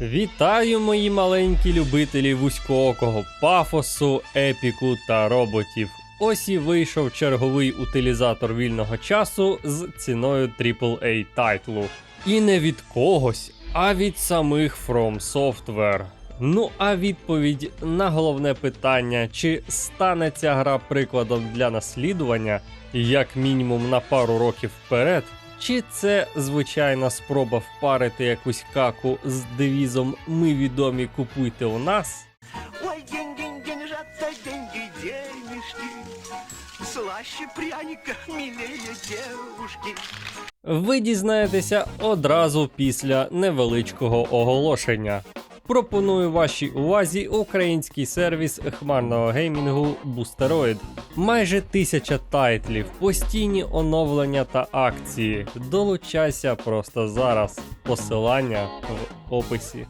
Вітаю, мої маленькі любителі вузькоокого пафосу, епіку та роботів. Ось і вийшов черговий утилізатор вільного часу з ціною AAA тайтлу. І не від когось, а від самих From Software. Ну а відповідь на головне питання, чи стане ця гра прикладом для наслідування, як мінімум на пару років вперед, чи це звичайна спроба впарити якусь каку з девізом Ми відомі купуйте у нас? Ой, день-день, деньжата, деньги, денежки. Слаще пряника, мілеє девушки. Ви дізнаєтеся одразу після невеличкого оголошення. Пропоную вашій увазі український сервіс хмарного геймінгу Boosteroid. Майже тисяча тайтлів, постійні оновлення та акції. Долучайся просто зараз. Посилання в описі.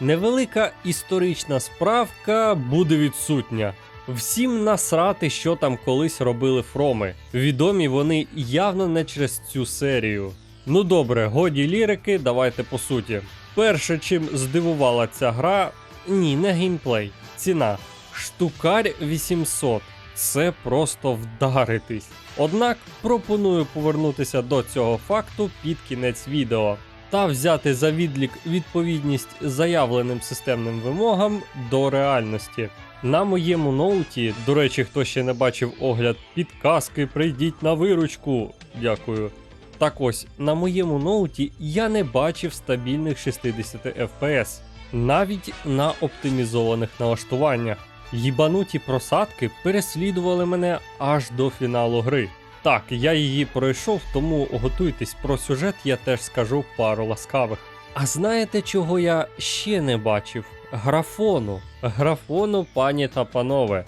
Невелика історична справка буде відсутня. Всім насрати, що там колись робили фроми. Відомі вони явно не через цю серію. Ну добре, годі лірики, давайте по суті. Перше, чим здивувала ця гра, ні, не геймплей. Ціна. Штукарь 800. Це просто вдаритись. Однак пропоную повернутися до цього факту під кінець відео та взяти за відлік відповідність заявленим системним вимогам до реальності. На моєму ноуті, до речі, хто ще не бачив огляд підказки, прийдіть на виручку. Дякую. Так ось, на моєму ноуті я не бачив стабільних 60 FPS, навіть на оптимізованих налаштуваннях. Їбануті просадки переслідували мене аж до фіналу гри. Так, я її пройшов, тому готуйтесь про сюжет, я теж скажу пару ласкавих. А знаєте, чого я ще не бачив? Графону. Графону, пані та панове.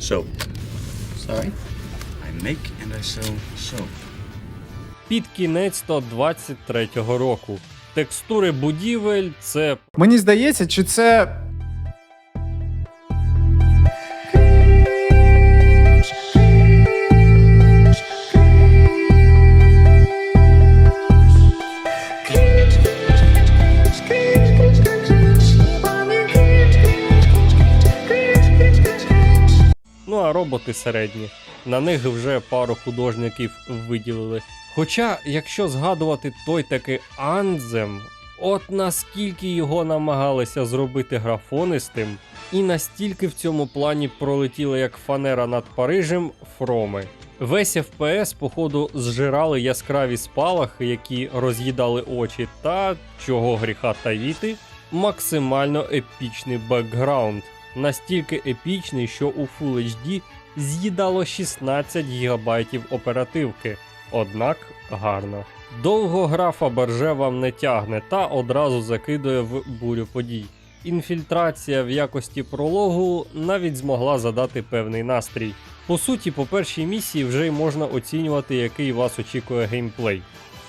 Soap. Sorry? I make and I sell soap. Під кінець 123-го року. Текстури будівель це Мені здається, чи це. А середні. На них вже пару художників виділили. Хоча, якщо згадувати той таки Анзем, от наскільки його намагалися зробити графонистим, і настільки в цьому плані пролетіли як фанера над Парижем фроми. Весь FPS, походу, зжирали яскраві спалахи, які роз'їдали очі, та чого гріха таїти, максимально епічний бекграунд настільки епічний, що у Full HD з'їдало 16 ГБ оперативки. Однак гарно. Довго гра Фаберже вам не тягне та одразу закидує в бурю подій. Інфільтрація в якості прологу навіть змогла задати певний настрій. По суті, по першій місії вже й можна оцінювати, який вас очікує геймплей.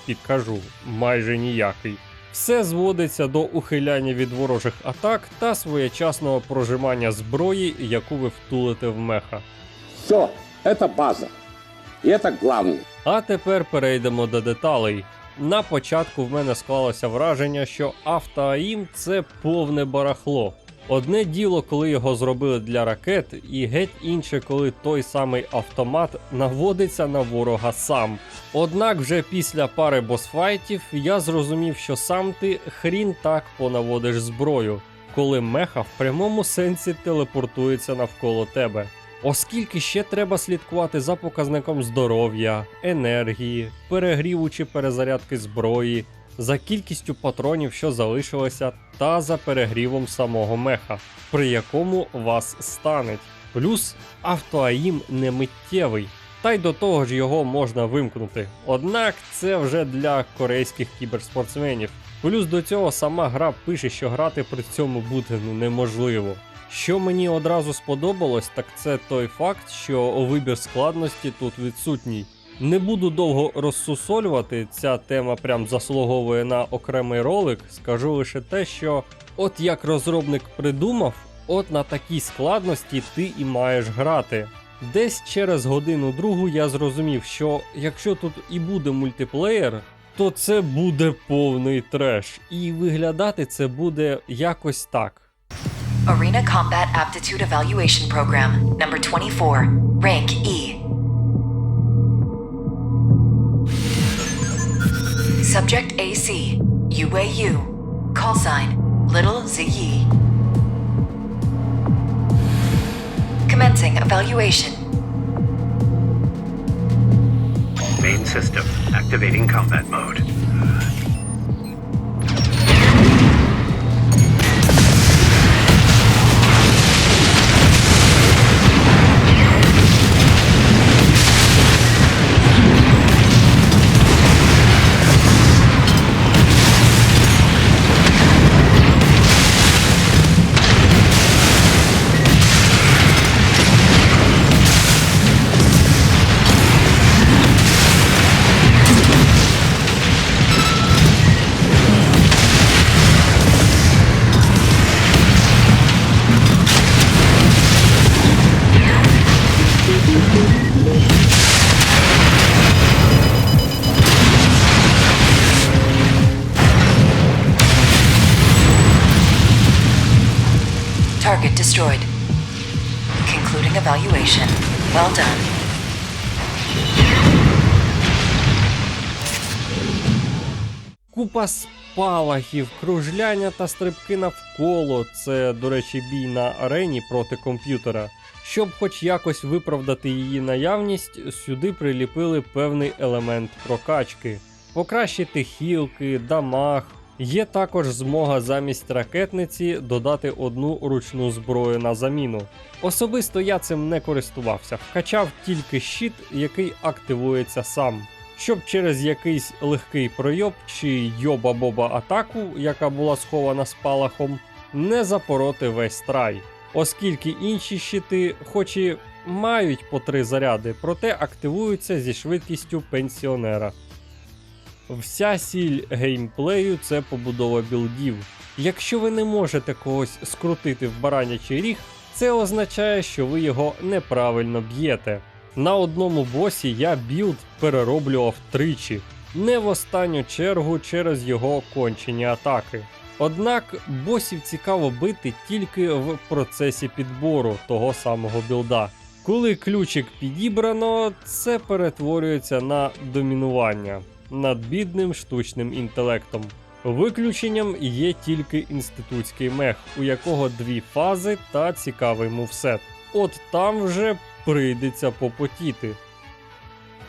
Підкажу, майже ніякий. Все зводиться до ухиляння від ворожих атак та своєчасного прожимання зброї, яку ви втулите в меха. Все, это база. И это главное. А тепер перейдемо до деталей. На початку в мене склалося враження, що автоаїм це повне барахло. Одне діло, коли його зробили для ракет, і геть інше, коли той самий автомат наводиться на ворога сам. Однак вже після пари босфайтів я зрозумів, що сам ти хрін так понаводиш зброю, коли меха в прямому сенсі телепортується навколо тебе. Оскільки ще треба слідкувати за показником здоров'я, енергії, перегріву чи перезарядки зброї, за кількістю патронів, що залишилося, та за перегрівом самого меха, при якому вас станеть. Плюс автоаїм не миттєвий, та й до того ж його можна вимкнути. Однак це вже для корейських кіберспортсменів. Плюс до цього сама гра пише, що грати при цьому буде неможливо. Що мені одразу сподобалось, так це той факт, що вибір складності тут відсутній. Не буду довго розсусолювати, ця тема прям заслуговує на окремий ролик. Скажу лише те, що от як розробник придумав, от на такій складності ти і маєш грати. Десь через годину другу я зрозумів, що якщо тут і буде мультиплеєр, то це буде повний треш. І виглядати це буде якось так. Arena Combat Aptitude Evaluation Program, number 24, rank E. Subject AC, UAU, call sign Little Ziyi. Commencing evaluation. Main system activating combat mode. Destroyed. Concluding evaluation. Well done. Купа спалахів, кружляння та стрибки навколо. Це, до речі, бій на арені проти комп'ютера. Щоб хоч якось виправдати її наявність, сюди приліпили певний елемент прокачки. Покращити хілки, дамаг. Є також змога замість ракетниці додати одну ручну зброю на заміну. Особисто я цим не користувався, вкачав тільки щит, який активується сам щоб через якийсь легкий пройоб чи йоба-боба атаку, яка була схована спалахом, не запороти весь страй. Оскільки інші щити, хоч і мають по три заряди, проте активуються зі швидкістю пенсіонера. Вся сіль геймплею це побудова білдів. Якщо ви не можете когось скрутити в баранячий ріг, це означає, що ви його неправильно б'єте. На одному босі я білд перероблював тричі, не в останню чергу через його кончені атаки. Однак босів цікаво бити тільки в процесі підбору того самого білда. Коли ключик підібрано, це перетворюється на домінування над бідним штучним інтелектом. Виключенням є тільки інститутський мех, у якого дві фази та цікавий мувсет. От там вже прийдеться попотіти.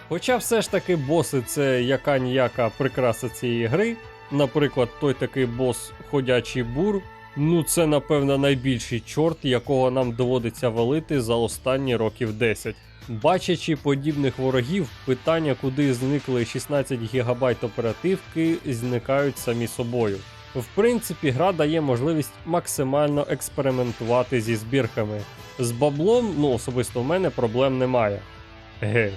Хоча все ж таки боси це яка ніяка прикраса цієї гри. Наприклад, той такий бос ходячий бур. Ну, це, напевно, найбільший чорт, якого нам доводиться валити за останні років 10. Бачачи подібних ворогів, питання, куди зникли 16 ГБ оперативки, зникають самі собою. В принципі, гра дає можливість максимально експериментувати зі збірками. З баблом, ну особисто в мене проблем немає. Ге.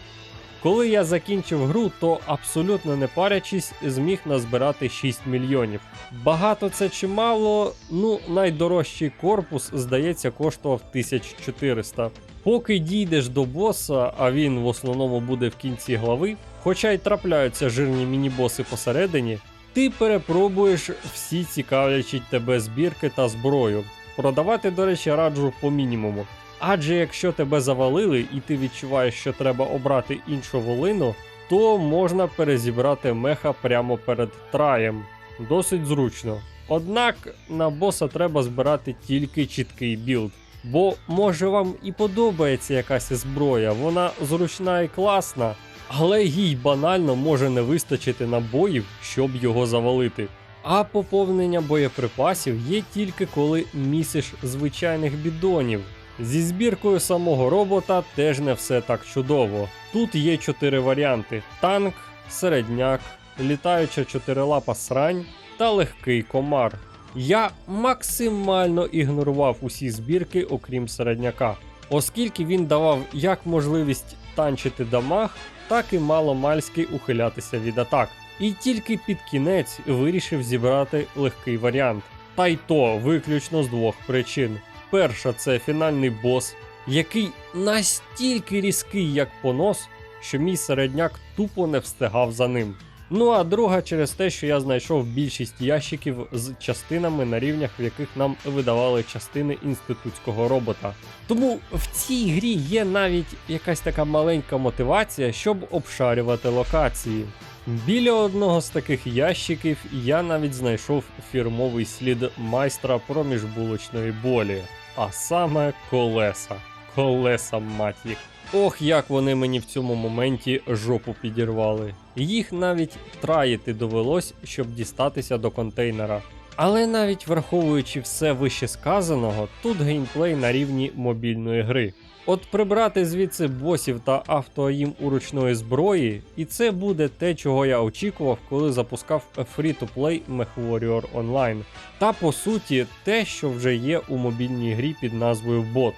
Коли я закінчив гру, то абсолютно не парячись, зміг назбирати 6 мільйонів. Багато це чи мало, ну найдорожчий корпус, здається, коштував 1400. Поки дійдеш до боса, а він в основному буде в кінці глави, хоча й трапляються жирні міні-боси посередині, ти перепробуєш всі цікавлячі тебе збірки та зброю. Продавати, до речі, раджу по мінімуму. Адже якщо тебе завалили і ти відчуваєш, що треба обрати іншу волину, то можна перезібрати меха прямо перед траєм. Досить зручно. Однак на боса треба збирати тільки чіткий білд. Бо може вам і подобається якась зброя, вона зручна і класна, але їй банально може не вистачити набоїв, щоб його завалити. А поповнення боєприпасів є тільки коли місиш звичайних бідонів. Зі збіркою самого робота теж не все так чудово. Тут є чотири варіанти: танк, середняк, літаюча чотирилапа срань та легкий комар. Я максимально ігнорував усі збірки, окрім середняка, оскільки він давав як можливість танчити дамаг, так і маломальськи ухилятися від атак. І тільки під кінець вирішив зібрати легкий варіант. Та й то виключно з двох причин. Перша це фінальний бос, який настільки різкий, як понос, що мій середняк тупо не встигав за ним. Ну а друга через те, що я знайшов більшість ящиків з частинами на рівнях, в яких нам видавали частини інститутського робота. Тому в цій грі є навіть якась така маленька мотивація, щоб обшарювати локації. Біля одного з таких ящиків я навіть знайшов фірмовий слід майстра проміжбулочної болі, а саме колеса. Колеса мать їх. Ох, як вони мені в цьому моменті жопу підірвали. Їх навіть траїти довелось, щоб дістатися до контейнера. Але навіть враховуючи все вище сказаного, тут геймплей на рівні мобільної гри. От прибрати звідси босів та автоаїм у ручної зброї, і це буде те, чого я очікував, коли запускав Free-to-Play MechWarrior Online. Та по суті, те, що вже є у мобільній грі під назвою BOT.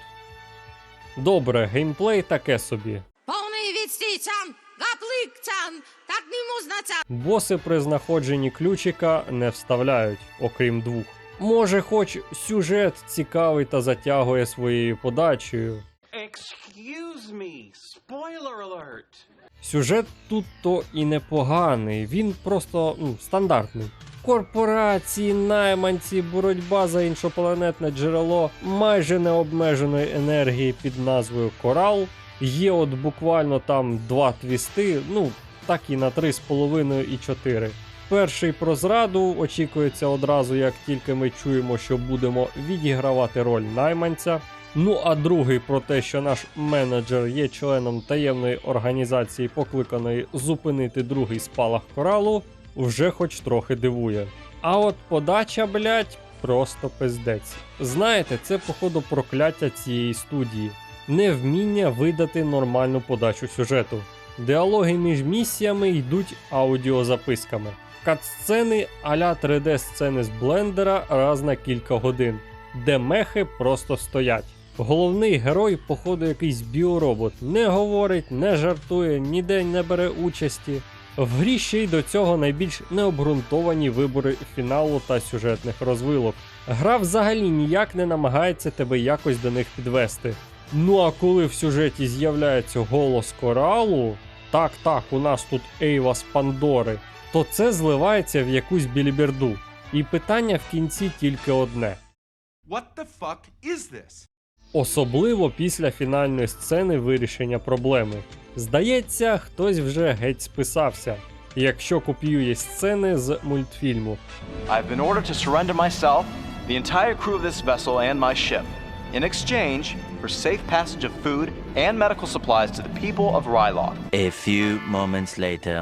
Добре, геймплей таке собі. Повний відстійцям, гапликцям, так не можна ця. Боси при знаходженні ключика не вставляють, окрім двох. Може, хоч сюжет цікавий та затягує своєю подачею. Excuse me, spoiler alert. Сюжет тут то і непоганий, він просто ну, стандартний. Корпорації, найманці, боротьба за іншопланетне джерело майже необмеженої енергії під назвою Корал. Є от буквально там два твісти, ну так і на 3,5 і 4. Перший про зраду очікується одразу, як тільки ми чуємо, що будемо відігравати роль найманця. Ну а другий про те, що наш менеджер є членом таємної організації, покликаної зупинити другий спалах коралу, вже хоч трохи дивує. А от подача, блять, просто пиздець. Знаєте, це походу прокляття цієї студії. Невміння видати нормальну подачу сюжету. Діалоги між місіями йдуть аудіозаписками. Катсцени а-ля 3D-сцени з блендера раз на кілька годин, де мехи просто стоять. Головний герой, походу, якийсь біоробот, не говорить, не жартує, ніде не бере участі. В грі ще й до цього найбільш необґрунтовані вибори фіналу та сюжетних розвилок. Гра взагалі ніяк не намагається тебе якось до них підвести. Ну а коли в сюжеті з'являється голос коралу, так, так, у нас тут Ейва з Пандори, то це зливається в якусь біліберду. І питання в кінці тільки одне. What the fuck is this? Особливо після фінальної сцени вирішення проблеми. Здається, хтось вже геть списався, якщо копіює сцени з мультфільму. I've been ordered to surrender myself, the entire crew of this vessel, and my ship, in exchange for safe passage of food and medical supplies to the people of Rylog. A few moments later.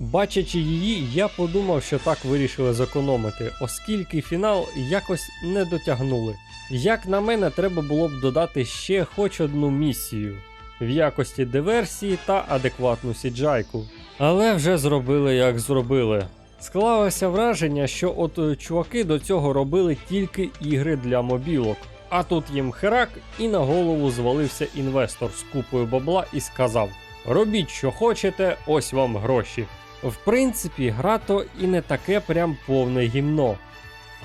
Бачачи її, я подумав, що так вирішили зекономити, оскільки фінал якось не дотягнули. Як на мене, треба було б додати ще хоч одну місію в якості диверсії та адекватну сіджайку. Але вже зробили як зробили. Склалося враження, що от е, чуваки до цього робили тільки ігри для мобілок. А тут їм херак, і на голову звалився інвестор з купою бабла і сказав: Робіть, що хочете, ось вам гроші. В принципі, гра то і не таке прям повне гімно.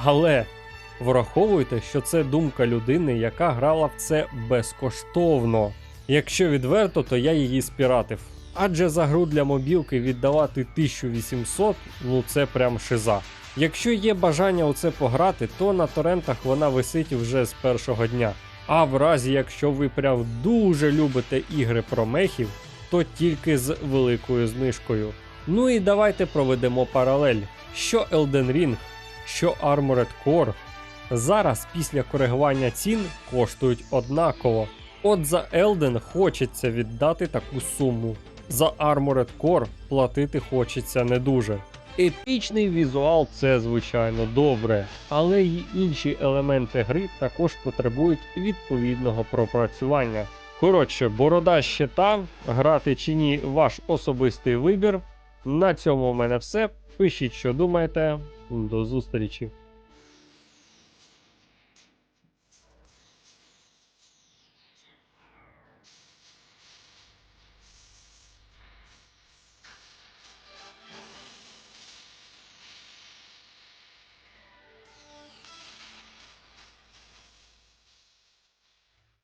Але враховуйте, що це думка людини, яка грала в це безкоштовно. Якщо відверто, то я її спіратив. Адже за гру для мобілки віддавати 1800, ну це прям шиза. Якщо є бажання у це пограти, то на торрентах вона висить вже з першого дня. А в разі, якщо ви прям дуже любите ігри про мехів, то тільки з великою знижкою. Ну і давайте проведемо паралель. Що Elden Ring, що Armored Core зараз після коригування цін коштують однаково. От за Elden хочеться віддати таку суму. За Armored Core платити хочеться не дуже. Епічний візуал це звичайно добре, але й інші елементи гри також потребують відповідного пропрацювання. Коротше, борода щита, грати чи ні, ваш особистий вибір. На цьому в мене все. Пишіть, що думаєте. До зустрічі.